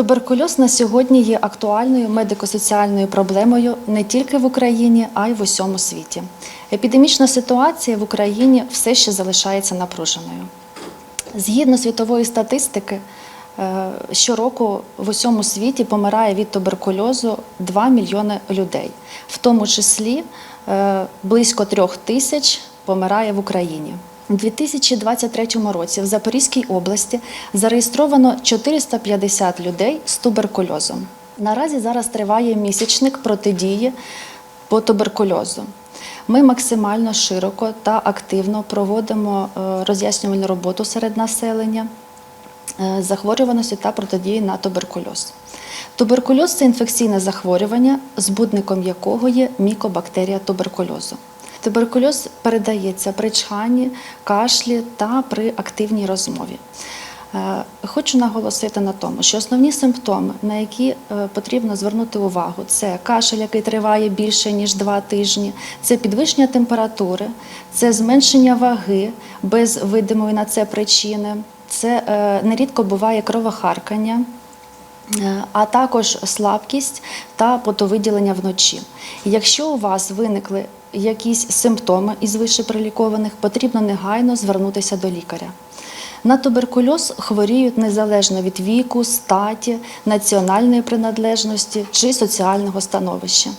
Туберкульоз на сьогодні є актуальною медико-соціальною проблемою не тільки в Україні, а й в усьому світі. Епідемічна ситуація в Україні все ще залишається напруженою. Згідно світової статистики, е, щороку в усьому світі помирає від туберкульозу 2 мільйони людей, в тому числі е, близько трьох тисяч помирає в Україні. У 2023 році в Запорізькій області зареєстровано 450 людей з туберкульозом. Наразі зараз триває місячник протидії по туберкульозу. Ми максимально широко та активно проводимо е, роз'яснювальну роботу серед населення е, захворюваності та протидії на туберкульоз. Туберкульоз це інфекційне захворювання, збудником якого є мікобактерія туберкульозу. Туберкульоз передається при чханні, кашлі та при активній розмові. Е, Хочу наголосити на тому, що основні симптоми, на які е, потрібно звернути увагу, це кашель, який триває більше ніж два тижні, це підвищення температури, це зменшення ваги без видимої на це причини, це е, нерідко буває кровохаркання. Е, а також слабкість та потовиділення вночі. Якщо у вас виникли якісь симптоми із вищеприлікованих, потрібно негайно звернутися до лікаря. На туберкульоз хворіють незалежно від віку, статі, національної приналежності чи соціального становища.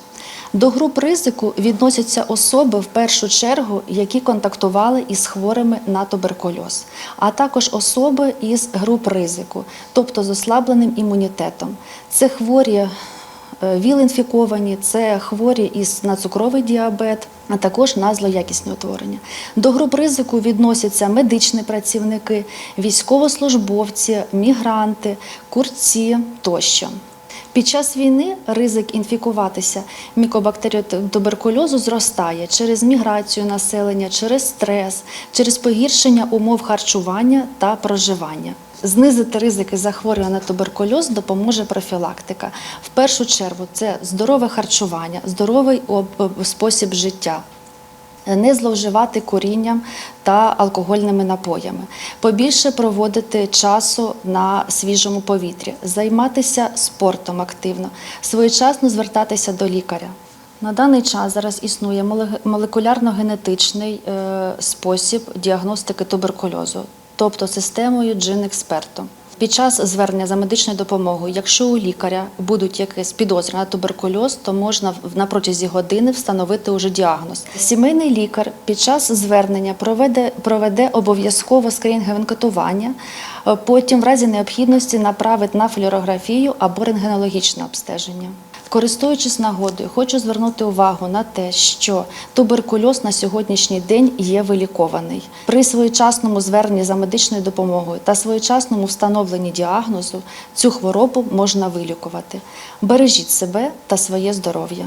До груп ризику відносяться особи в першу чергу, які контактували із хворими на туберкульоз, а також особи із груп ризику, тобто з ослабленим імунітетом. Це хворі е, ВІЛ-інфіковані, це хворі із на цукровий діабет, а також на злоякісні утворення. До груп ризику відносяться медичні працівники, військовослужбовці, мігранти, курці тощо. Під час війни ризик інфікуватися мікобактерією туберкульозу зростає через міграцію населення, через стрес, через погіршення умов харчування та проживання. Знизити ризики захворювання на туберкульоз допоможе профілактика. В першу чергу це здорове харчування, здоровий спосіб життя. Не зловживати курінням та алкогольними напоями, побільше проводити часу на свіжому повітрі, займатися спортом активно, своєчасно звертатися до лікаря. На даний час зараз існує моле- молекулярно-генетичний е, спосіб діагностики туберкульозу, тобто системою джин-експерту. Під час звернення за медичною допомогою, якщо у лікаря будуть якісь підозри на туберкульоз, то можна на протязі години встановити уже діагноз. Сімейний лікар під час звернення проведе, проведе обов'язково скринінгове анкетування, е, потім в разі необхідності направить на флюорографію або рентгенологічне обстеження. Користуючись нагодою, хочу звернути увагу на те, що туберкульоз на сьогоднішній день є вилікований. При своєчасному зверненні за медичною допомогою та своєчасному встановленні діагнозу цю хворобу можна вилікувати. Бережіть себе та своє здоров'я.